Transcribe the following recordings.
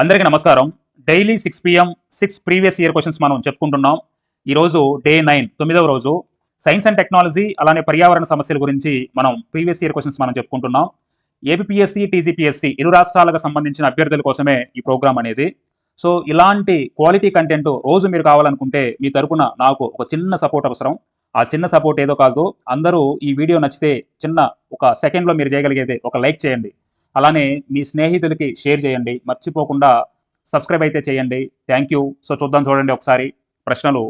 అందరికీ నమస్కారం. Daily six PM six previous year questions మనం చెప్పుకుంటున్నాం. ఈరోజు డే నైన్ తొమ్మిదవ రోజు. సైన్స్ అండ్ టెక్నాలజీ అలానే పర్యావరణ సమస్యల గురించి మనం ప్రీవియస్ ఇయర్ క్వశ్చన్స్ మనం చెప్పుకుంటున్నాం. ఏపీఎస్సి టీజీపీఎస్సి ఇరు రాష్ట్రాలకు సంబంధించిన అభ్యర్థుల కోసమే ఈ ప్రోగ్రామ్ అనేది. సో ఇలాంటి క్వాలిటీ కంటెంట్ రోజు మీరు కావాలనుకుంటే మీ తరపున నాకు ఒక చిన్న సపోర్ట్ అవసరం. ఆ చిన్న సపోర్ట్ ఏదో కాదు. అందరూ ఈ వీడియో నచ్చితే చిన్న ఒక సెకండ్లో మీరు చేయగలిగేది ఒక లైక్ చేయండి. అలానే మీ స్నేహితులకి షేర్ చేయండి మర్చిపోకుండా సబ్స్క్రైబ్ అయితే చేయండి. Thank you. సో చూద్దాం చూడండి ఒకసారి ప్రశ్నలు.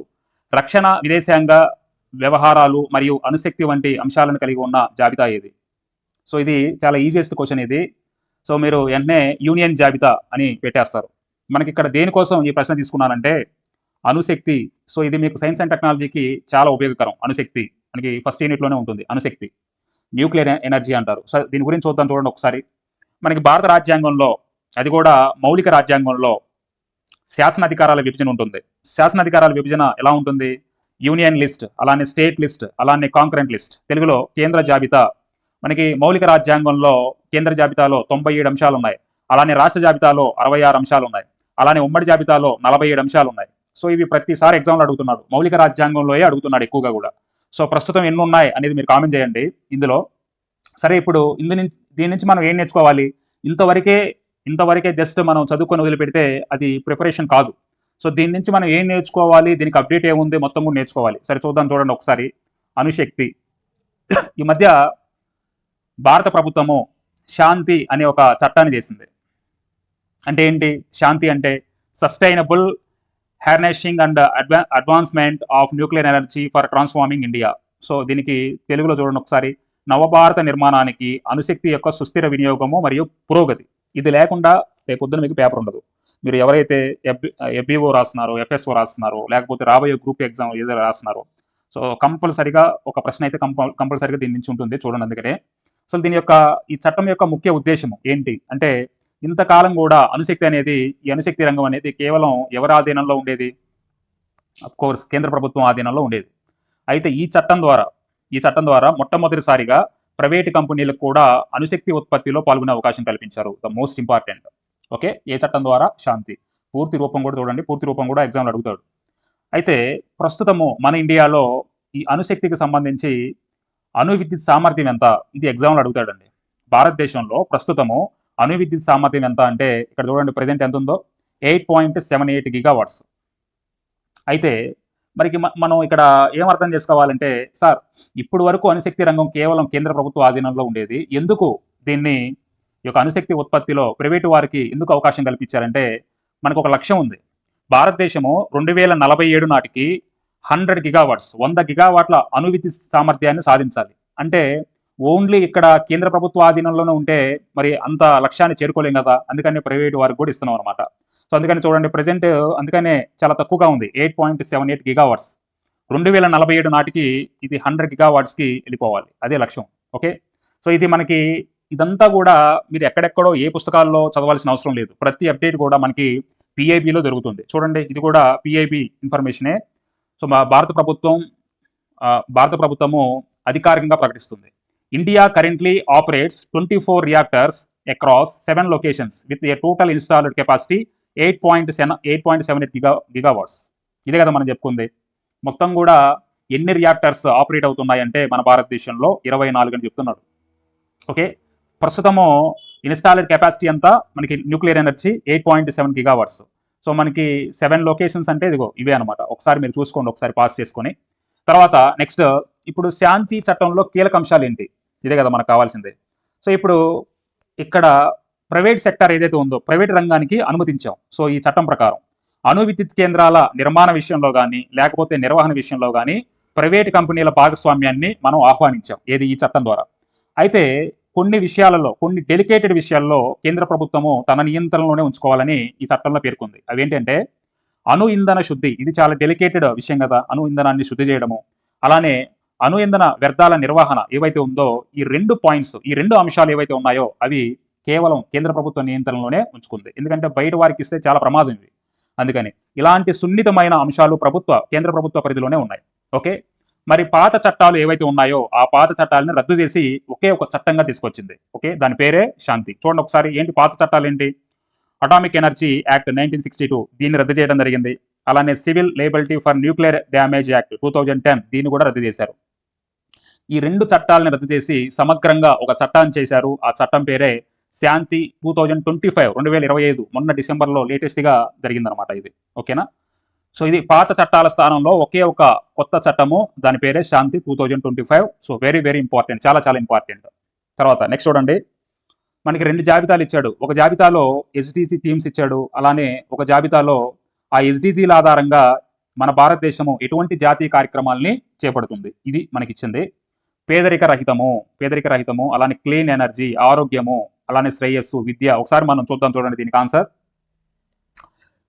రక్షణ విదేశాంగ వ్యవహారాలు మరియు అణుశక్తి వంటి అంశాలను కలిగి ఉన్న జాబితా ఇది సో ఇది చాలా ఈజియెస్ట్ క్వశ్చన్ ఇది. సో మీరు వెంటనే యూనియన్ జాబితా అని పెట్టేస్తారు. మనకి ఇక్కడ దేనికోసం ఈ ప్రశ్న తీసుకున్నానంటే అణుశక్తి సో ఇది మీకు సైన్స్ అండ్ టెక్నాలజీకి చాలా ఉపయోగకరం. అణుశక్తి మనకి ఫస్ట్ యూనిట్లోనే ఉంటుంది. అణుశక్తి న్యూక్లియర్ ఎనర్జీ అంటారు. సో దీని గురించి చూద్దాం చూడండి ఒకసారి. మనకి భారత రాజ్యాంగంలో అది కూడా మౌలిక రాజ్యాంగంలో శాసనాధికారాల విభజన ఉంటుంది. శాసనాధికారాల విభజన ఎలా ఉంటుంది? యూనియన్ లిస్ట్ అలానే స్టేట్ లిస్ట్ అలానే కాంకరెంట్ లిస్ట్. తెలుగులో కేంద్ర జాబితా. మనకి మౌలిక రాజ్యాంగంలో కేంద్ర జాబితాలో తొంభై ఏడు అంశాలు ఉన్నాయి. అలానే రాష్ట్ర జాబితాలో అరవై ఆరు అంశాలు ఉన్నాయి. అలానే ఉమ్మడి జాబితాలో నలభై ఏడు అంశాలు ఉన్నాయి. సో ఇవి ప్రతిసారి ఎగ్జామ్లు అడుగుతున్నాడు. మౌలిక రాజ్యాంగంలోయే అడుగుతున్నాడు ఎక్కువగా కూడా. సో ప్రస్తుతం ఎన్ని ఉన్నాయి అనేది మీరు కామెంట్ చేయండి. ఇందులో సరే ఇప్పుడు ఇందు నుంచి దీని నుంచి మనం ఏం నేర్చుకోవాలి? ఇంతవరకే ఇంతవరకే జస్ట్ మనం చదువుకొని వదిలిపెడితే అది ప్రిపరేషన్ కాదు. సో దీని నుంచి మనం ఏం నేర్చుకోవాలి? దీనికి అప్డేట్ ఏముంది? మొత్తం కూడా నేర్చుకోవాలి. సరే చూద్దాం చూడండి ఒకసారి. అణుశక్తి ఈ మధ్య భారత ప్రభుత్వము శాంతి అనే ఒక చట్టాన్ని చేసింది. అంటే ఏంటి? శాంతి అంటే sustainable harnessing and అడ్వా advancement of nuclear energy for transforming India. So దీనికి తెలుగులో చూడండి ఒకసారి. నవభారత నిర్మాణానికి అణుశక్తి యొక్క సుస్థిర వినియోగము మరియు పురోగతి. ఇది లేకుండా రేపొద్దున మీకు పేపర్ ఉండదు. మీరు ఎవరైతే ఎఫ్ ఎఫ్బిఓ రాస్తున్నారో ఎఫ్ఎస్ఓ రాస్తున్నారో లేకపోతే రాబోయే గ్రూప్ ఎగ్జామ్ ఏదో రాస్తున్నారో సో కంపల్సరిగా ఒక ప్రశ్న అయితే కంపల్ కంపల్సరిగా దీని నుంచి ఉంటుంది చూడండి అందుకనే. అసలు దీని యొక్క ఈ చట్టం యొక్క ముఖ్య ఉద్దేశం ఏంటి? అంటే ఇంతకాలం కూడా అణుశక్తి అనేది ఈ అణుశక్తి రంగం అనేది కేవలం ఎవరి ఆధీనంలో ఉండేది? కోర్స్ కేంద్ర ప్రభుత్వం ఆధీనంలో ఉండేది. అయితే ఈ చట్టం ద్వారా ఈ చట్టం ద్వారా మొట్టమొదటిసారిగా ప్రైవేటు కంపెనీలకు కూడా అణుశక్తి ఉత్పత్తిలో పాల్గొనే అవకాశం కల్పించారు. ద మోస్ట్ ఇంపార్టెంట్ ఓకే ఏ చట్టం ద్వారా? శాంతి. పూర్తి రూపం కూడా చూడండి. పూర్తి రూపం కూడా ఎగ్జామ్లో అడుగుతాడు. అయితే ప్రస్తుతము మన ఇండియాలో ఈ అణుశక్తికి సంబంధించి అణు విద్యుత్ సామర్థ్యం ఎంత? ఇది ఎగ్జామ్లో అడుగుతాడండి. భారతదేశంలో ప్రస్తుతము అణు విద్యుత్ సామర్థ్యం ఎంత అంటే ఇక్కడ చూడండి ప్రజెంట్ ఎంత ఉందో eight point seven eight gigawatts. అయితే మరికి మనం ఇక్కడ ఏం అర్థం చేసుకోవాలంటే సార్ ఇప్పుడు వరకు అణుశక్తి రంగం కేవలం కేంద్ర ప్రభుత్వ ఆధీనంలో ఉండేది. ఎందుకు దీన్ని ఈ యొక్క అణుశక్తి ఉత్పత్తిలో ప్రైవేటు వారికి ఎందుకు అవకాశం కల్పించారంటే మనకు ఒక లక్ష్యం ఉంది. భారతదేశము రెండు వేల నలభై ఏడు నాటికి హండ్రెడ్ గిగావాట్స్ వంద గిగావాట్ల అనువిధి సామర్థ్యాన్ని సాధించాలి. అంటే ఓన్లీ ఇక్కడ కేంద్ర ప్రభుత్వ ఆధీనంలోనే ఉంటే మరి అంత లక్ష్యాన్ని చేరుకోలేం కదా అందుకని ప్రైవేటు వారికి కూడా ఇస్తున్నాం అనమాట సో అందుకని చూడండి ప్రజెంట్ అందుకనే చాలా తక్కువగా ఉంది eight point seven eight gigawatts రెండు వేల నలభై ఏడు నాటికి ఇది హండ్రెడ్ గిగావాట్స్కి వెళ్ళిపోవాలి అదే లక్ష్యం ఓకే సో ఇది మనకి ఇదంతా కూడా మీరు ఎక్కడెక్కడో ఏ పుస్తకాల్లో చదవాల్సిన అవసరం లేదు ప్రతి అప్డేట్ కూడా మనకి పిఐబిలో దొరుకుతుంది. చూడండి ఇది కూడా పిఐబి ఇన్ఫర్మేషనే సో మా భారత ప్రభుత్వం భారత ప్రభుత్వము అధికారికంగా ప్రకటిస్తుంది. India currently operates twenty four reactors across seven locations with a total installed capacity eight point seven eight point seven eight giga gigawatts. ఇదే కదా మనం చెప్పుకుంది. మొత్తం కూడా ఎన్ని రియాక్టర్స్ ఆపరేట్ అవుతున్నాయంటే మన భారతదేశంలో ఇరవై నాలుగు అని చెప్తున్నాడు. ఓకే? ప్రస్తుతము ఇన్స్టాల్డ్ కెపాసిటీ అంతా మనకి nuclear energy eight point seven gigawatts. So మనకి సెవెన్ లొకేషన్స్ అంటే ఇదిగో ఇవే అనమాట ఒకసారి మీరు చూసుకోండి ఒకసారి పాస్ చేసుకొని. తర్వాత నెక్స్ట్ ఇప్పుడు శాంతి చట్టంలో కీలక అంశాలు ఏంటి? ఇదే కదా మనకు కావాల్సిందే. సో ఇప్పుడు ఇక్కడ ప్రైవేట్ సెక్టర్ ఏదైతే ఉందో ప్రైవేట్ రంగానికి అనుమతించాం. సో ఈ చట్టం ప్రకారం. అణు విద్యుత్ కేంద్రాల నిర్మాణ విషయంలో కానీ లేకపోతే నిర్వహణ విషయంలో కానీ ప్రైవేట్ కంపెనీల భాగస్వామ్యాన్ని మనం ఆహ్వానించాం ఏది ఈ చట్టం ద్వారా. అయితే కొన్ని విషయాలలో కొన్ని డెలికేటెడ్ విషయాల్లో కేంద్ర ప్రభుత్వము తన నియంత్రణలోనే ఉంచుకోవాలని ఈ చట్టంలో పేర్కొంది. అవేంటంటే అణు ఇంధన శుద్ధి ఇది చాలా డెలికేటెడ్ విషయం కదా అణు ఇంధనాన్ని శుద్ధి చేయడము. అలానే అణు ఇంధన వ్యర్థాల నిర్వహణ ఏవైతే ఉందో ఈ రెండు పాయింట్స్ ఈ రెండు అంశాలు ఏవైతే ఉన్నాయో అవి కేవలం కేంద్ర ప్రభుత్వ నియంత్రణలోనే ఉంచుకుంది. ఎందుకంటే బయట వారికి ఇస్తే చాలా ప్రమాదం ఇవి అందుకని ఇలాంటి సున్నితమైన అంశాలు ప్రభుత్వ కేంద్ర ప్రభుత్వ పరిధిలోనే ఉన్నాయి. ఓకే? మరి పాత చట్టాలు ఏవైతే ఉన్నాయో ఆ పాత చట్టాలను రద్దు చేసి ఒకే ఒక చట్టంగా తీసుకొచ్చింది. ఓకే? దాని పేరే శాంతి. చూడండి ఒకసారి ఏంటి పాత చట్టాలు ఏంటి atomic energy act nineteen sixty two దీన్ని రద్దు చేయడం జరిగింది. అలానే civil liability for nuclear damage act two thousand ten దీన్ని కూడా రద్దు చేశారు. ఈ రెండు చట్టాలను రద్దు చేసి సమగ్రంగా ఒక చట్టాన్ని చేశారు. ఆ చట్టం పేరే Shanti two thousand twenty five రెండు వేల ఇరవై ఐదు మొన్న డిసెంబర్లో లేటెస్ట్గా జరిగిందనమాట ఇది. ఓకేనా? సో ఇది పాత చట్టాల స్థానంలో ఒకే ఒక కొత్త చట్టము దాని పేరే Shanti two thousand twenty five so very very important చాలా చాలా ఇంపార్టెంట్ తర్వాత నెక్స్ట్ చూడండి. మనకి రెండు జాబితాలు ఇచ్చాడు. ఒక జాబితాలో ఎస్డిసి థీమ్స్ ఇచ్చాడు. అలానే ఒక జాబితాలో ఆ ఎస్డిసిల ఆధారంగా మన భారతదేశము ఎటువంటి జాతీయ కార్యక్రమాల్ని చేపడుతుంది. ఇది మనకి ఇచ్చింది పేదరిక రహితము పేదరిక రహితము అలానే క్లీన్ ఎనర్జీ ఆరోగ్యము అలానే శ్రేయస్సు విద్య. ఒకసారి మనం చూద్దాం చూడండి దీనికి ఆన్సర్.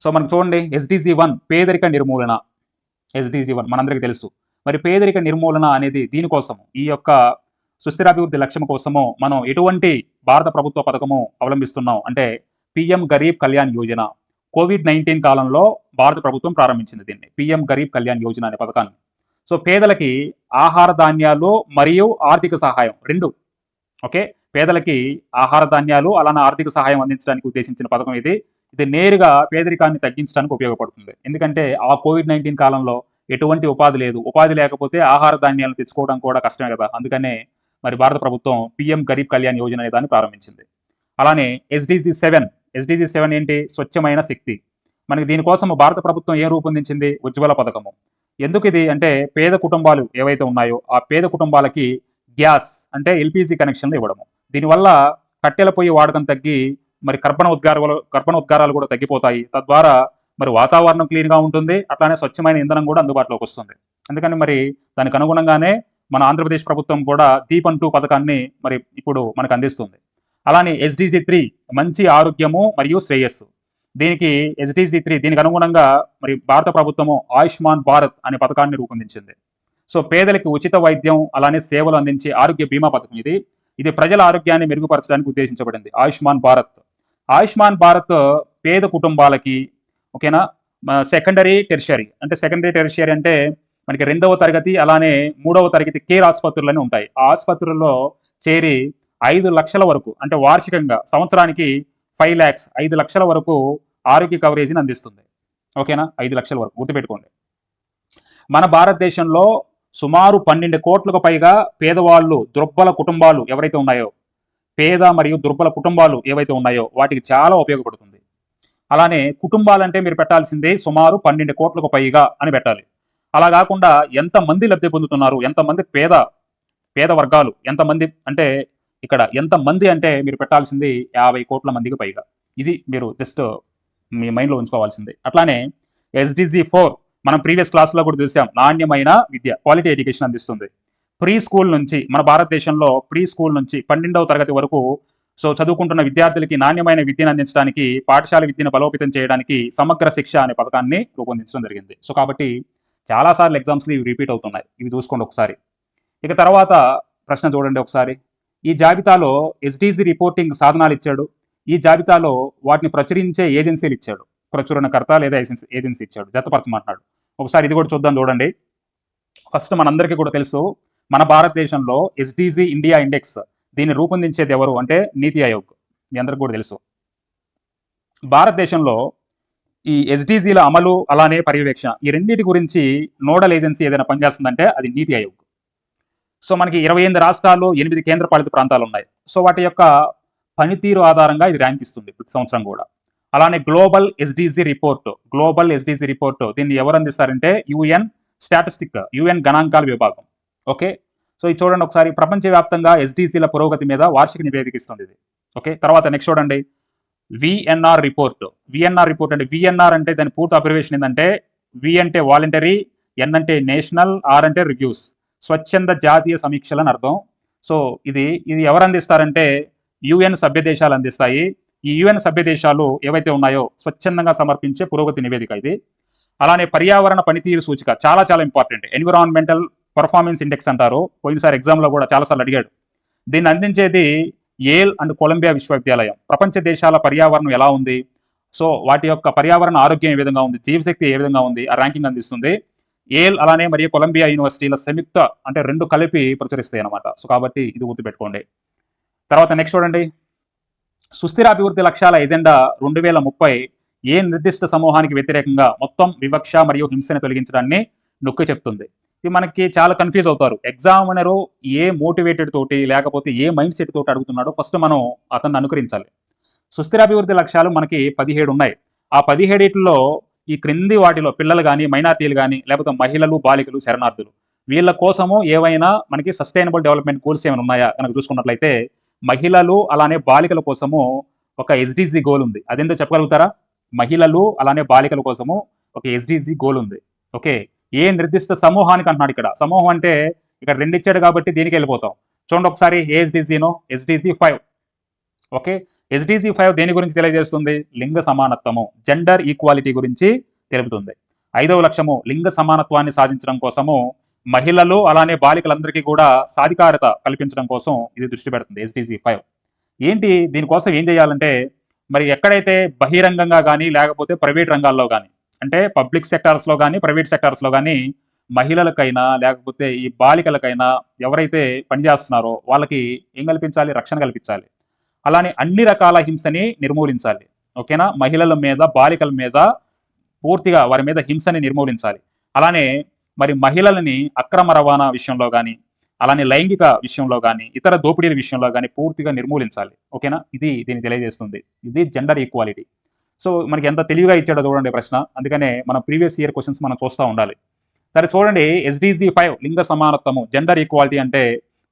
సో మనం చూడండి ఎస్డిజి వన్ పేదరిక నిర్మూలన. ఎస్డిజి వన్ మనందరికీ తెలుసు. మరి పేదరిక నిర్మూలన అనేది దీనికోసం ఈ యొక్క సుస్థిరాభివృద్ధి లక్ష్యం కోసము మనం ఎటువంటి భారత ప్రభుత్వ పథకము అవలంబిస్తున్నాం. అంటే PM Garib Kalyan Yojana. Covid nineteen కాలంలో భారత ప్రభుత్వం ప్రారంభించింది దీన్ని. పిఎం గరీబ్ కళ్యాణ్ యోజన అనే పథకాన్ని. సో పేదలకి ఆహార ధాన్యాలు మరియు ఆర్థిక సహాయం రెండు. ఓకే? పేదలకి ఆహార ధాన్యాలు అలానే ఆర్థిక సహాయం అందించడానికి ఉద్దేశించిన పథకం ఇది. ఇది నేరుగా పేదరికాన్ని తగ్గించడానికి ఉపయోగపడుతుంది. ఎందుకంటే ఆ కోవిడ్ నైన్టీన్ కాలంలో ఎటువంటి ఉపాధి లేదు. ఉపాధి లేకపోతే ఆహార ధాన్యాలను తెచ్చుకోవడం కూడా కష్టమే కదా. అందుకనే మరి భారత ప్రభుత్వం పిఎం గరీబ్ కళ్యాణ్ యోజన అనే దాన్ని ప్రారంభించింది. అలానే ఎస్డిజి సెవెన్ ఎస్డిజి సెవెన్ ఏంటి? స్వచ్ఛమైన శక్తి. మనకి దీనికోసం భారత ప్రభుత్వం ఏం రూపొందించింది? ఉజ్వల పథకము. ఎందుకు ఇది? అంటే పేద కుటుంబాలు ఏవైతే ఉన్నాయో ఆ పేద కుటుంబాలకి గ్యాస్ అంటే ఎల్పిజి కనెక్షన్లు ఇవ్వడము. దీనివల్ల కట్టెల పొయ్యి వాడకం తగ్గి మరి కర్బన ఉద్గారాలు కర్బన ఉద్గారాలు కూడా తగ్గిపోతాయి. తద్వారా మరి వాతావరణం క్లీన్గా ఉంటుంది. అట్లానే స్వచ్ఛమైన ఇంధనం కూడా అందుబాటులోకి వస్తుంది. అందుకని మరి దానికి అనుగుణంగానే మన ఆంధ్రప్రదేశ్ ప్రభుత్వం కూడా దీపం టూ పథకాన్ని మరి ఇప్పుడు మనకు అందిస్తుంది. అలానే ఎస్డిజి త్రీ మంచి ఆరోగ్యము మరియు శ్రేయస్సు. దీనికి ఎస్డిజి త్రీ దీనికి అనుగుణంగా మరి భారత ప్రభుత్వము ఆయుష్మాన్ భారత్ అనే పథకాన్ని రూపొందించింది. సో పేదలకు ఉచిత వైద్యం అలానే సేవలు అందించే ఆరోగ్య బీమా పథకం ఇది. ఇది ప్రజల ఆరోగ్యాన్ని మెరుగుపరచడానికి ఉద్దేశించబడింది. ఆయుష్మాన్ భారత్. ఆయుష్మాన్ భారత్ పేద కుటుంబాలకి ఓకేనా? సెకండరీ టెరిషరీ అంటే సెకండరీ టెరిషరీ అంటే మనకి రెండవ తరగతి అలానే మూడవ తరగతి కేర్ ఆసుపత్రులని ఉంటాయి. ఆ ఆసుపత్రుల్లో చేరి ఐదు లక్షల వరకు అంటే వార్షికంగా సంవత్సరానికి ఫైవ్ ల్యాక్స్ ఐదు లక్షల వరకు ఆరోగ్య కవరేజీని అందిస్తుంది. ఓకేనా? ఐదు లక్షల వరకు గుర్తుపెట్టుకోండి. మన భారతదేశంలో సుమారు పన్నెండు కోట్లకు పైగా పేదవాళ్ళు దుర్బల కుటుంబాలు ఎవరైతే ఉన్నాయో పేద మరియు దుర్బల కుటుంబాలు ఏవైతే ఉన్నాయో వాటికి చాలా ఉపయోగపడుతుంది. అలానే కుటుంబాలంటే మీరు పెట్టాల్సిందే సుమారు పన్నెండు కోట్లకు పైగా అని పెట్టాలి. అలా కాకుండా ఎంతమంది లబ్ధి పొందుతున్నారు ఎంతమంది పేద పేద వర్గాలు ఎంతమంది అంటే ఇక్కడ ఎంతమంది అంటే మీరు పెట్టాల్సింది యాభై కోట్ల మందికి పైగా. ఇది మీరు జస్ట్ మీ మైండ్లో ఉంచుకోవాల్సింది. అట్లానే ఎస్డిజి ఫోర్ మనం ప్రీవియస్ క్లాస్లో కూడా చూసాం నాణ్యమైన విద్య క్వాలిటీ ఎడ్యుకేషన్ అందిస్తుంది. ప్రీ స్కూల్ నుంచి మన భారతదేశంలో ప్రీ స్కూల్ నుంచి పన్నెండవ తరగతి వరకు సో చదువుకుంటున్న విద్యార్థులకి నాణ్యమైన విద్యను అందించడానికి పాఠశాల విద్యను బలోపేతం చేయడానికి సమగ్ర శిక్ష అనే పథకాన్ని రూపొందించడం జరిగింది. సో కాబట్టి చాలాసార్లు ఎగ్జామ్స్లు ఇవి రిపీట్ అవుతున్నాయి. ఇవి చూసుకోండి ఒకసారి. ఇక తర్వాత ప్రశ్న చూడండి ఒకసారి. ఈ జాబితాలో ఎస్డిజి రిపోర్టింగ్ సాధనాలు ఇచ్చాడు. ఈ జాబితాలో వాటిని ప్రచురించే ఏజెన్సీలు ఇచ్చాడు. ప్రచురణకర్త లేదా ఏజెన్సీ ఏజెన్సీ ఇచ్చాడు. జతపరచమంటున్నాడు. ఒకసారి ఇది కూడా చూద్దాం చూడండి. ఫస్ట్ మనందరికీ కూడా తెలుసు మన భారతదేశంలో ఎస్డిజి ఇండియా ఇండెక్స్ దీన్ని రూపొందించేది ఎవరు అంటే నీతి ఆయోగ్. మీ అందరికీ కూడా తెలుసు. భారతదేశంలో ఈ ఎస్డిజిల అమలు అలానే పర్యవేక్షణ ఈ రెండింటి గురించి నోడల్ ఏజెన్సీ ఏదైనా పనిచేస్తుందంటే అది నీతి ఆయోగ్. సో మనకి ఇరవై ఎనిమిది రాష్ట్రాలు ఎనిమిది కేంద్రపాలిత ప్రాంతాలు ఉన్నాయి. సో వాటి యొక్క పనితీరు ఆధారంగా ఇది ర్యాంక్ ఇస్తుంది ప్రతి సంవత్సరం కూడా. అలానే global SDG report global SDG report దీన్ని ఎవరు అందిస్తారంటే యుఎన్ స్టాటిస్టిక్ యుఎన్ గణాంకాల విభాగం ఓకే సో ఇది చూడండి ఒకసారి. ప్రపంచవ్యాప్తంగా ఎస్డిసిల పురోగతి మీద వార్షిక నివేదిక ఇస్తుంది ఇది. ఓకే తర్వాత నెక్స్ట్ చూడండి. విఎన్ఆర్ రిపోర్ట్ విఎన్ఆర్ రిపోర్ట్ అంటే విఎన్ఆర్ అంటే దాని పూర్తి అబ్రివేషన్ ఏంటంటే వి అంటే వాలంటరీ ఎన్ అంటే నేషనల్ ఆర్ అంటే రివ్యూస్ స్వచ్ఛంద జాతీయ సమీక్షలు అని అర్థం. సో ఇది ఇది ఎవరు అందిస్తారంటే యుఎన్ సభ్య దేశాలు అందిస్తాయి. ఈ యుఎన్ సభ్య దేశాలు ఏవైతే ఉన్నాయో స్వచ్ఛందంగా సమర్పించే పురోగతి నివేదిక ఇది. అలానే పర్యావరణ పనితీరు సూచిక చాలా చాలా ఇంపార్టెంట్ ఎన్విరాన్మెంటల్ పర్ఫార్మెన్స్ ఇండెక్స్ అంటారు. పోయినసారి ఎగ్జామ్లో కూడా చాలాసార్లు అడిగాడు. దీన్ని అందించేది ఏల్ అండ్ కొలంబియా విశ్వవిద్యాలయం. ప్రపంచ దేశాల పర్యావరణం ఎలా ఉంది? సో వాటి యొక్క పర్యావరణ ఆరోగ్యం ఏ విధంగా ఉంది? జీవశక్తి ఏ విధంగా ఉంది? ఆ ర్యాంకింగ్ అందిస్తుంది. ఏల్ అలానే మరియు కొలంబియా యూనివర్సిటీల సంయుక్త అంటే రెండు కలిపి ప్రచురిస్తాయి అనమాట సో కాబట్టి ఇది గుర్తుపెట్టుకోండి. తర్వాత నెక్స్ట్ చూడండి. సుస్థిర అభివృద్ధి లక్ష్యాల ఎజెండా రెండు వేల ముప్పై ఏ నిర్దిష్ట సమూహానికి వ్యతిరేకంగా మొత్తం వివక్ష మరియు హింసను తొలగించడాన్ని నొక్కి చెప్తుంది. ఇది మనకి చాలా కన్ఫ్యూజ్ అవుతారు. ఎగ్జామినరు ఏ మోటివేటెడ్ తోటి లేకపోతే ఏ మైండ్ సెట్ తోటి అడుగుతున్నాడో ఫస్ట్ మనం అతన్ని అనుకరించాలి. సుస్థిర అభివృద్ధి లక్ష్యాలు మనకి పదిహేడు ఉన్నాయి. ఆ పదిహేడిట్లో ఈ క్రింది వాటిలో పిల్లలు కానీ మైనార్టీలు కానీ లేకపోతే మహిళలు బాలికలు శరణార్థులు వీళ్ళ కోసము ఏవైనా మనకి సస్టైనబుల్ డెవలప్మెంట్ గోల్స్ ఏమైనా ఉన్నాయా కనుక చూసుకున్నట్లయితే మహిళలు అలానే బాలికల కోసము ఒక ఎస్డిజి గోల్ ఉంది. అదేంటో చెప్పగలుగుతారా? మహిళలు అలానే బాలికల కోసము ఒక ఎస్డిజి గోల్ ఉంది. ఓకే. ఏ నిర్దిష్ట సమూహానికి అంటున్నాడు ఇక్కడ? సమూహం అంటే ఇక్కడ రెండిచ్చాడు కాబట్టి దీనికి వెళ్ళిపోతాం. చూడండి ఒకసారి ఏ ఎస్డిజినో SDG five okay. SDG five దేని గురించి తెలియజేస్తుంది? లింగ సమానత్వము జెండర్ ఈక్వాలిటీ గురించి తెలుపుతుంది. ఐదవ లక్ష్యము లింగ సమానత్వాన్ని సాధించడం కోసము మహిళలు అలానే బాలికలందరికీ కూడా సాధికారత కల్పించడం కోసం ఇది దృష్టి పెడుతుంది ఎస్డిసి ఫైవ్ ఏంటి? దీనికోసం ఏం చేయాలంటే మరి ఎక్కడైతే బహిరంగంగా కానీ లేకపోతే ప్రైవేట్ రంగాల్లో కానీ అంటే పబ్లిక్ సెక్టార్స్లో కానీ ప్రైవేట్ సెక్టార్స్లో కానీ మహిళలకైనా లేకపోతే ఈ బాలికలకైనా ఎవరైతే పనిచేస్తున్నారో వాళ్ళకి ఏం కల్పించాలి? రక్షణ కల్పించాలి. అలానే అన్ని రకాల హింసని నిర్మూలించాలి. ఓకేనా? మహిళల మీద బాలికల మీద పూర్తిగా వారి మీద హింసని నిర్మూలించాలి. అలానే మరి మహిళలని అక్రమ రవాణా విషయంలో కానీ అలానే లైంగిక విషయంలో కానీ ఇతర దోపిడీల విషయంలో కానీ పూర్తిగా నిర్మూలించాలి. ఓకేనా? ఇది దీన్ని తెలియజేస్తుంది. ఇది జెండర్ ఈక్వాలిటీ సో మనకి ఎంత తెలివిగా ఇచ్చాడో చూడండి ప్రశ్న. అందుకనే మన ప్రీవియస్ ఇయర్ క్వశ్చన్స్ మనం చూస్తూ ఉండాలి. సరే చూడండి ఎస్డిజి ఫైవ్ లింగ సమానత్వము జెండర్ ఈక్వాలిటీ అంటే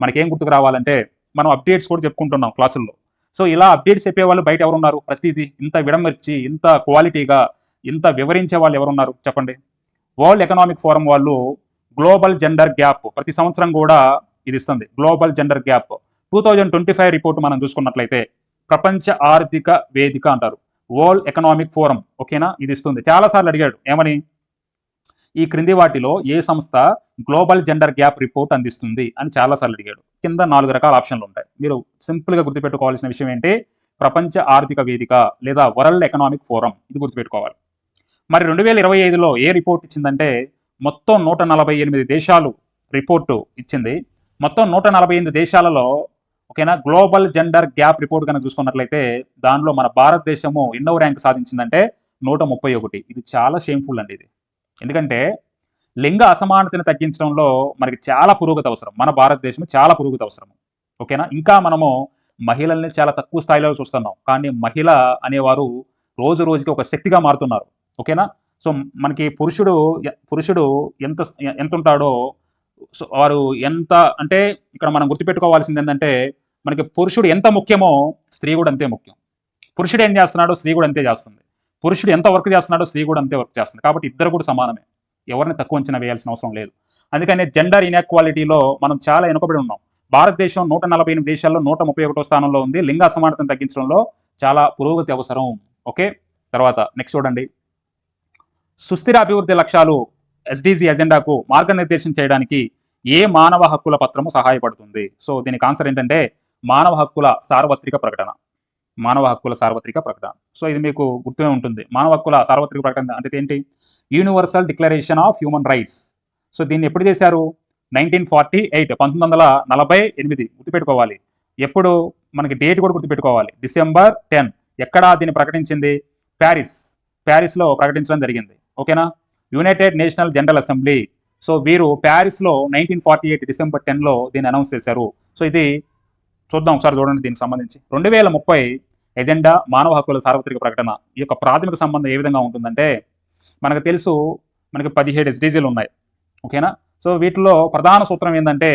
మనకేం గుర్తుకు రావాలంటే మనం అప్డేట్స్ కూడా చెప్పుకుంటున్నాం క్లాసుల్లో. సో ఇలా అప్డేట్స్ చెప్పేవాళ్ళు బయట ఎవరున్నారు? ప్రతిదీ ఇంత విడమర్చి ఇంత క్వాలిటీగా ఇంత వివరించే వాళ్ళు ఎవరున్నారు? చెప్పండి. వరల్డ్ ఎకనామిక్ ఫోరం వాళ్ళు గ్లోబల్ జెండర్ గ్యాప్ ప్రతి సంవత్సరం కూడా ఇది ఇస్తుంది. Global gender gap. Two thousand twenty five report మనం చూసుకున్నట్లయితే ప్రపంచ ఆర్థిక వేదిక అంటారు. వరల్డ్ ఎకనామిక్ ఫోరం ఓకేనా? ఇది ఇస్తుంది. చాలాసార్లు అడిగాడు ఏమని? ఈ క్రింది వాటిలో ఏ సంస్థ గ్లోబల్ జెండర్ గ్యాప్ రిపోర్ట్ అందిస్తుంది అని చాలాసార్లు అడిగాడు. కింద నాలుగు రకాల ఆప్షన్లు ఉంటాయి. మీరు సింపుల్గా గుర్తుపెట్టుకోవాల్సిన విషయం ఏంటి? ప్రపంచ ఆర్థిక వేదిక లేదా వరల్డ్ ఎకనామిక్ ఫోరం. ఇది గుర్తుపెట్టుకోవాలి. మరి రెండు వేల ఇరవై ఐదులో ఏ రిపోర్ట్ ఇచ్చిందంటే మొత్తం నూట నలభై ఎనిమిది దేశాలు రిపోర్టు ఇచ్చింది. మొత్తం నూట నలభై ఎనిమిది దేశాలలో ఓకేనా గ్లోబల్ జెండర్ గ్యాప్ రిపోర్ట్ కనుక చూసుకున్నట్లయితే దానిలో మన భారతదేశము ఎన్నో ర్యాంక్ సాధించిందంటే నూట ముప్పై ఒకటి. ఇది చాలా షేమ్ఫుల్ అండి ఇది. ఎందుకంటే లింగ అసమానతను తగ్గించడంలో మనకి చాలా పురోగతి అవసరం. మన భారతదేశం చాలా పురోగతి అవసరం ఓకేనా ఇంకా మనము మహిళల్ని చాలా తక్కువ స్థాయిలో చూస్తున్నాం. కానీ మహిళ అనేవారు రోజు రోజుకి ఒక శక్తిగా మారుతున్నారు. ఓకేనా? సో మనకి పురుషుడు పురుషుడు ఎంత ఎంత ఉంటాడో సో వారు ఎంత అంటే ఇక్కడ మనం గుర్తుపెట్టుకోవాల్సింది ఏంటంటే మనకి పురుషుడు ఎంత ముఖ్యమో స్త్రీ కూడా అంతే ముఖ్యం. పురుషుడు ఏం చేస్తున్నాడో స్త్రీ కూడా అంతే చేస్తుంది. పురుషుడు ఎంత వర్క్ చేస్తున్నాడో స్త్రీ కూడా అంతే వర్క్ చేస్తుంది. కాబట్టి ఇద్దరు కూడా సమానమే. ఎవరిని తక్కువ అంచనా వేయాల్సిన అవసరం లేదు. అందుకనే జెండర్ ఇన్ఎక్వాలిటీలో మనం చాలా వెనుకబడి ఉన్నాం. భారతదేశం నూట నలభై ఎనిమిది దేశాల్లో నూట ముప్పై ఒకటో స్థానంలో ఉంది. లింగ అసమానతను తగ్గించడంలో చాలా పురోగతి అవసరం. ఓకే? తర్వాత నెక్స్ట్ చూడండి. సుస్థిర అభివృద్ధి లక్ష్యాలు ఎస్డిజి ఎజెండాకు మార్గనిర్దేశం చేయడానికి ఏ మానవ హక్కుల పత్రము సహాయపడుతుంది? సో దీనికి ఆన్సర్ ఏంటంటే మానవ హక్కుల సార్వత్రిక ప్రకటన. మానవ హక్కుల సార్వత్రిక ప్రకటన. సో ఇది మీకు గుర్తునే ఉంటుంది. మానవ హక్కుల సార్వత్రిక ప్రకటన అంటే ఏంటి? Universal declaration of human rights so దీన్ని ఎప్పుడు చేశారు? నైన్టీన్ ఫార్టీ ఎయిట్ పంతొమ్మిది వందల నలభై ఎనిమిది. గుర్తుపెట్టుకోవాలి. ఎప్పుడు? మనకి డేట్ కూడా గుర్తుపెట్టుకోవాలి. డిసెంబర్ టెన్ ఎక్కడ దీన్ని ప్రకటించింది? ప్యారిస్ ప్యారిస్లో ప్రకటించడం జరిగింది. ఓకేనా? United national general assembly so వీరు ప్యారిస్లో నైన్టీన్ ఫార్టీ ఎయిట్ డిసెంబర్ టెన్లో దీన్ని అనౌన్స్ చేశారు. సో ఇది చూద్దాం ఒకసారి చూడండి దీనికి సంబంధించి. రెండు వేల ముప్పై ఎజెండా మానవ హక్కుల సార్వత్రిక ప్రకటన. ఈ యొక్క ప్రాథమిక సంబంధం ఏ విధంగా ఉంటుందంటే మనకు తెలుసు మనకి పదిహేడు ఎస్డీజీలు ఉన్నాయి. ఓకేనా? సో వీటిలో ప్రధాన సూత్రం ఏంటంటే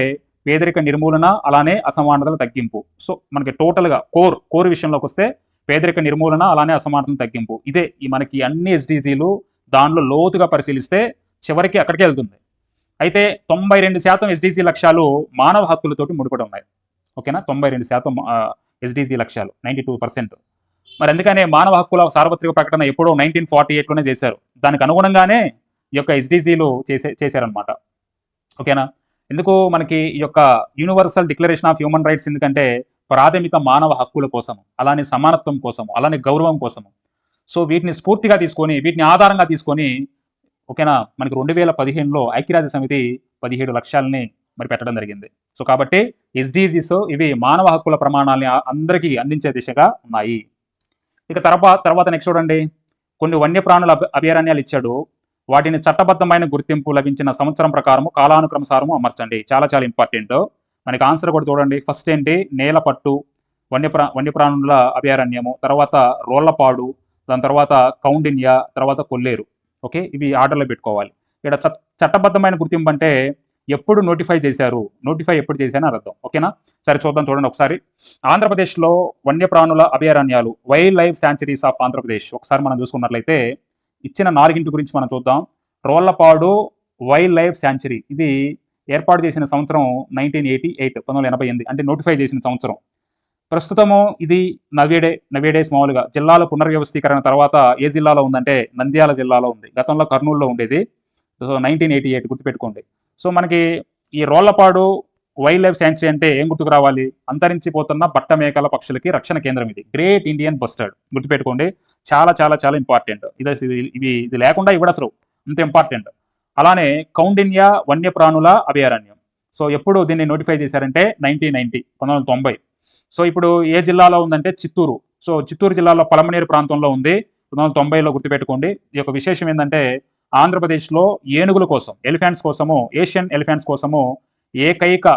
పేదరిక నిర్మూలన అలానే అసమానతల తగ్గింపు. సో మనకి టోటల్గా కోర్ కోర్ విషయంలోకి వస్తే పేదరిక నిర్మూలన అలానే అసమానతల తగ్గింపు. ఇదే ఈ మనకి అన్ని ఎస్డీజీలు దానిలో లోతుగా పరిశీలిస్తే చివరికి అక్కడికే వెళ్తుంది. అయితే తొంభై రెండు శాతం ఎస్డీజీ లక్ష్యాలు మానవ హక్కులతోటి ముడిపడి ఉన్నాయి. ఓకేనా? తొంభై రెండు శాతం ఎస్డీజీ లక్ష్యాలు నైంటీ టూ పర్సెంట్. మరి అందుకనే మానవ హక్కుల సార్వత్రిక ప్రకటన ఎప్పుడో నైన్టీన్ ఫార్టీ ఎయిట్లోనే చేశారు. దానికి అనుగుణంగానే ఈ యొక్క ఎస్డిసిలు చేసే చేశారనమాట ఓకేనా? ఎందుకు మనకి ఈ యొక్క universal declaration of human rights ఎందుకంటే ప్రాథమిక మానవ హక్కుల కోసం అలానే సమానత్వం కోసం అలానే గౌరవం కోసం సో వీటిని స్ఫూర్తిగా తీసుకొని వీటిని ఆధారంగా తీసుకొని ఓకేనా మనకి రెండు వేల పదిహేనులో ఐక్యరాజ్య సమితి పదిహేడు లక్ష్యాలని మరి పెట్టడం జరిగింది. సో కాబట్టి ఎస్డిజిస్ ఇవి మానవ హక్కుల ప్రమాణాలని అందరికీ అందించే దిశగా ఉన్నాయి. ఇక తర్వాత తర్వాత నెక్స్ట్ చూడండి. కొన్ని వన్యప్రాణుల అభయారణ్యాలు ఇచ్చాడు. వాటిని చట్టబద్ధమైన గుర్తింపు లభించిన సంవత్సరం ప్రకారము కాలానుక్రమసారము అమర్చండి. చాలా చాలా ఇంపార్టెంట్ మనకి ఆన్సర్ కూడా చూడండి. ఫస్ట్ ఏంటి? నేలపట్టు వన్యప్రా వన్యప్రాణుల అభయారణ్యము తర్వాత రోళ్ళపాడు దాని తర్వాత కౌండిన్యా తర్వాత కొల్లేరు. ఓకే? ఇవి ఆర్డర్లో పెట్టుకోవాలి. ఇక్కడ చట్టబద్ధమైన గుర్తింపు అంటే ఎప్పుడు నోటిఫై చేశారు నోటిఫై ఎప్పుడు చేశారని అర్థం. ఓకేనా? సరే చూద్దాం చూడండి ఒకసారి. ఆంధ్రప్రదేశ్లో వన్యప్రాణుల అభయారణ్యాలు wild life sanctuaries of Andhra Pradesh. ఒకసారి మనం చూసుకున్నట్లయితే ఇచ్చిన నాలుగింటి గురించి మనం చూద్దాం. రోళ్ళపాడు వైల్డ్ లైఫ్ శాంచురీ ఇది ఏర్పాటు చేసిన సంవత్సరం నైన్టీన్ ఎయిటీ ఎయిట్ పంతొమ్మిది ఎనభై ఎనిమిది. అంటే నోటిఫై చేసిన సంవత్సరం. ప్రస్తుతము ఇది నవేడే నవేడేస్ మామూలుగా. జిల్లాల పునర్వ్యవస్థీకరణ తర్వాత ఏ జిల్లాలో ఉందంటే నంద్యాల జిల్లాలో ఉంది. గతంలో కర్నూలులో ఉండేది. సో నైన్టీన్ ఎయిటీ ఎయిట్ గుర్తుపెట్టుకోండి. సో మనకి ఈ రోళ్ళపాడు వైల్డ్ లైఫ్ శాంచురీ అంటే ఏం గుర్తుకు రావాలి? అంతరించిపోతున్న బట్ట మేకల పక్షులకి రక్షణ కేంద్రం ఇది. Great Indian bustard. గుర్తుపెట్టుకోండి. చాలా చాలా చాలా ఇంపార్టెంట్. ఇది ఇది- ఇవి ఇది లేకుండా ఇవ్వడు అసలు. అంత ఇంపార్టెంట్. అలానే కౌండిన్య వన్యప్రాణుల అభయారణ్యం. సో ఎప్పుడు దీన్ని నోటిఫై చేశారంటే నైన్టీన్ నైన్టీ పంతొమ్మిది వందల తొంభై. సో ఇప్పుడు ఏ జిల్లాలో ఉందంటే చిత్తూరు. సో చిత్తూరు జిల్లాలో పలమనేరు ప్రాంతంలో ఉంది. పంతొమ్మిది వందల తొంభైలో గుర్తుపెట్టుకోండి. ఈ యొక్క విశేషం ఏంటంటే ఆంధ్రప్రదేశ్లో ఏనుగుల కోసం ఎలిఫెంట్స్ కోసము ఏషియన్ ఎలిఫెంట్స్ కోసము ఏకైక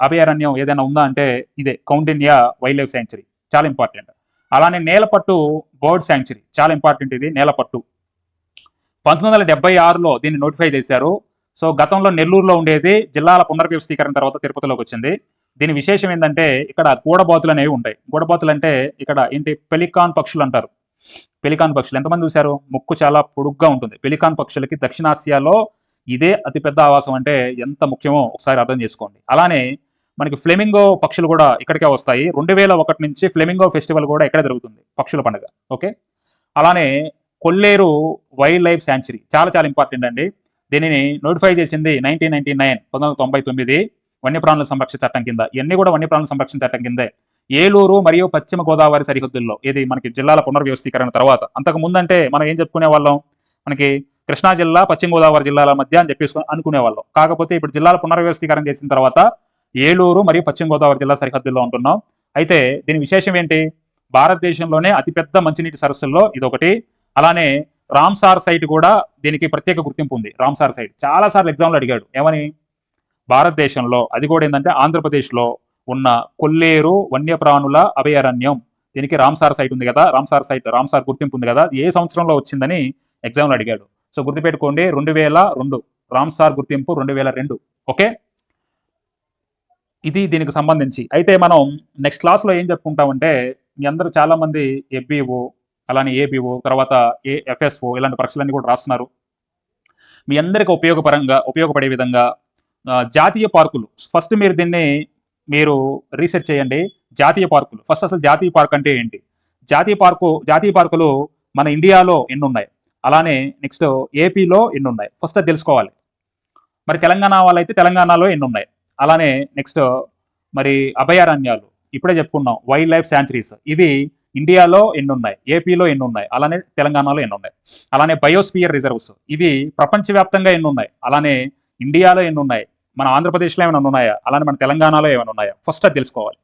అభయారణ్యం ఏదైనా ఉందా అంటే ఇదే కౌండిన్యా వైల్డ్ లైఫ్ శాంచురీ చాలా ఇంపార్టెంట్. అలానే నేలపట్టు బర్డ్ శాంక్చురీ. చాలా ఇంపార్టెంట్ ఇది నేలపట్టు. పంతొమ్మిది వందల డెబ్బై ఆరులో దీన్ని నోటిఫై చేశారు. సో గతంలో నెల్లూరులో ఉండేది జిల్లాల పునర్వ్యవస్థీకరణ తర్వాత తిరుపతిలోకి వచ్చింది. దీని విశేషం ఏంటంటే ఇక్కడ గూడబాతులు అనేవి ఉంటాయి. గూడబాతులు అంటే ఇక్కడ ఏంటి? పెలికాన్ పక్షులు అంటారు. పెలికాన్ పక్షులు ఎంతమంది చూశారు? ముక్కు చాలా పొడుగ్గా ఉంటుంది. పెలికాన్ పక్షులకి దక్షిణాసియాలో ఇదే అతిపెద్ద ఆవాసం అంటే ఎంత ముఖ్యమో ఒకసారి అర్థం చేసుకోండి. అలానే మనకి ఫ్లెమింగో పక్షులు కూడా ఇక్కడికే వస్తాయి. రెండు వేల ఒకటి నుంచి ఫ్లెమింగో ఫెస్టివల్ కూడా ఇక్కడే జరుగుతుంది పక్షుల పండుగ. ఓకే? అలానే కొల్లేరు వైల్డ్ లైఫ్ శాంచురీ చాలా చాలా ఇంపార్టెంట్ అండి. దీనిని నోటిఫై చేసింది నైన్టీన్ నైన్టీ నైన్ పంతొమ్మిది వందల తొంభై తొమ్మిది. వన్యప్రాణుల సంరక్షణ చట్టం కింద. ఇవన్నీ కూడా వన్యప్రాణుల సంరక్షణ చట్టం కిందే. ఏలూరు మరియు పశ్చిమ గోదావరి సరిహద్దుల్లో ఇది మనకి జిల్లాల పునర్వ్యవస్థీకరణ తర్వాత. అంతకు ముందంటే మనం ఏం చెప్పుకునే వాళ్ళం? మనకి కృష్ణా జిల్లా పశ్చిమ గోదావరి జిల్లాల మధ్య అని చెప్పేసి అనుకునే వాళ్ళం. కాకపోతే ఇప్పుడు జిల్లాల పునర్వ్యవస్థీకరణ చేసిన తర్వాత ఏలూరు మరియు పశ్చిమ గోదావరి జిల్లా సరిహద్దుల్లో ఉంటున్నాం. అయితే దీని విశేషం ఏంటి? భారతదేశంలోనే అతిపెద్ద మంచినీటి సరస్సుల్లో ఇదొకటి. అలానే రామ్సార్ సైట్ కూడా దీనికి ప్రత్యేక గుర్తింపు ఉంది. Ramsar site. చాలా సార్లు ఎగ్జామ్లో అడిగాడు. ఏమని? భారతదేశంలో అది కూడా ఏంటంటే ఆంధ్రప్రదేశ్లో ఉన్న కొల్లేరు వన్యప్రాణుల అభయారణ్యం. దీనికి రామ్సార్ సైట్ ఉంది కదా రామ్సార్ సైట్ రామ్సార్ గుర్తింపు ఉంది కదా ఏ సంవత్సరంలో వచ్చిందని ఎగ్జామ్లో అడిగాడు. సో గుర్తుపెట్టుకోండి రెండు వేల రెండు రామ్సార్ గుర్తింపు రెండు వేల రెండు ఓకే? ఇది దీనికి సంబంధించి. అయితే మనం నెక్స్ట్ క్లాస్లో ఏం చెప్పుకుంటామంటే మీ అందరూ చాలామంది ఎఫ్బిఓ అలానే ఏబిఓ తర్వాత ఏ ఎఫ్ఎస్ఓ ఇలాంటి పరీక్షలన్నీ కూడా రాస్తున్నారు. మీ అందరికీ ఉపయోగపరంగా ఉపయోగపడే విధంగా జాతీయ పార్కులు. ఫస్ట్ మీరు దీన్ని మీరు రీసెర్చ్ చేయండి. జాతీయ పార్కులు. ఫస్ట్ అసలు జాతీయ పార్క్ అంటే ఏంటి? జాతీయ పార్కు జాతీయ పార్కులు మన ఇండియాలో ఎన్ని ఉన్నాయి అలానే నెక్స్ట్ ఏపీలో ఎన్ని ఉన్నాయి ఫస్ట్ అది తెలుసుకోవాలి. మరి తెలంగాణ వాళ్ళైతే తెలంగాణలో ఎన్ని ఉన్నాయి అలానే నెక్స్ట్ మరి అభయారణ్యాలు. ఇప్పుడే చెప్పుకున్నాం. వైల్డ్ లైఫ్ శాంచురీస్ ఇవి ఇండియాలో ఎన్ని ఉన్నాయి ఏపీలో ఎన్ని ఉన్నాయి అలానే తెలంగాణలో ఎన్ని ఉన్నాయి అలానే బయోస్పియర్ రిజర్వ్స్ ఇవి ప్రపంచవ్యాప్తంగా ఎన్ని ఉన్నాయి అలానే ఇండియాలో ఎన్ని ఉన్నాయి మన ఆంధ్రప్రదేశ్లో ఏమైనా ఉన్నాయా? అలానే మన తెలంగాణలో ఏమైనా ఉన్నాయా? ఫస్ట్ అది తెలుసుకోవాలి.